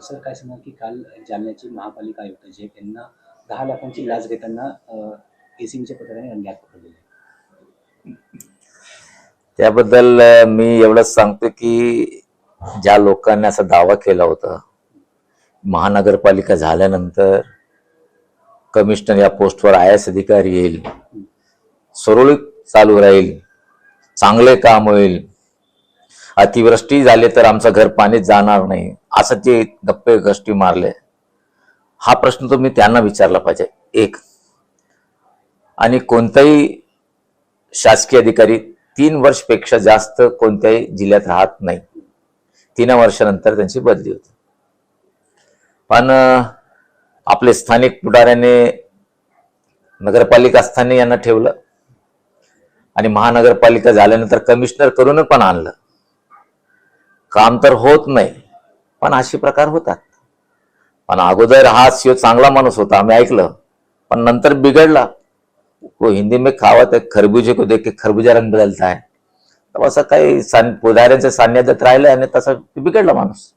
Sir काय सांगा की काल जालन्याचे महापालिका आयुक्त जे त्यांना दहा लाखांची लाच घेताना एसीबीच्या पथकाने रंग्यात पकडलेले त्याबद्दल मी एवढंच सांगतो की ज्या लोकांनी असा दावा केला होता महानगरपालिका झाल्यानंतर कमिशनर या पोस्टवर आय एस अधिकारी येईल सुरळीत चालू राहील चांगले काम होईल अतिवृष्टी झाली तर आमचं घर पाणीच जाणार नाही. असं ते गप्पे गोष्टी मारले. हा प्रश्न तुम्ही त्यांना विचारला पाहिजे. एक. आणि कोणताही शासकीय अधिकारी तीन वर्षपेक्षा जास्त कोणत्याही जिल्ह्यात राहत नाही. तीन वर्षानंतर त्यांची बदली होते. पण आपले स्थानिक पुढाऱ्याने नगरपालिका स्थानी यांना ठेवलं. आणि महानगरपालिका झाल्यानंतर कमिशनर करून पण आणलं. काम तर होत नाही पण असे प्रकार होतात. पण अगोदर हा शिव चांगला माणूस होता आम्ही ऐकलं. पण नंतर बिघडला. वो हिंदी में खावत है खरबुजे को देख के खरबुजा रंग बदलता है. तर असं काही सान- पुढाऱ्यांच्या सान्निध्यात राहिलं आणि तसं बिघडला माणूस.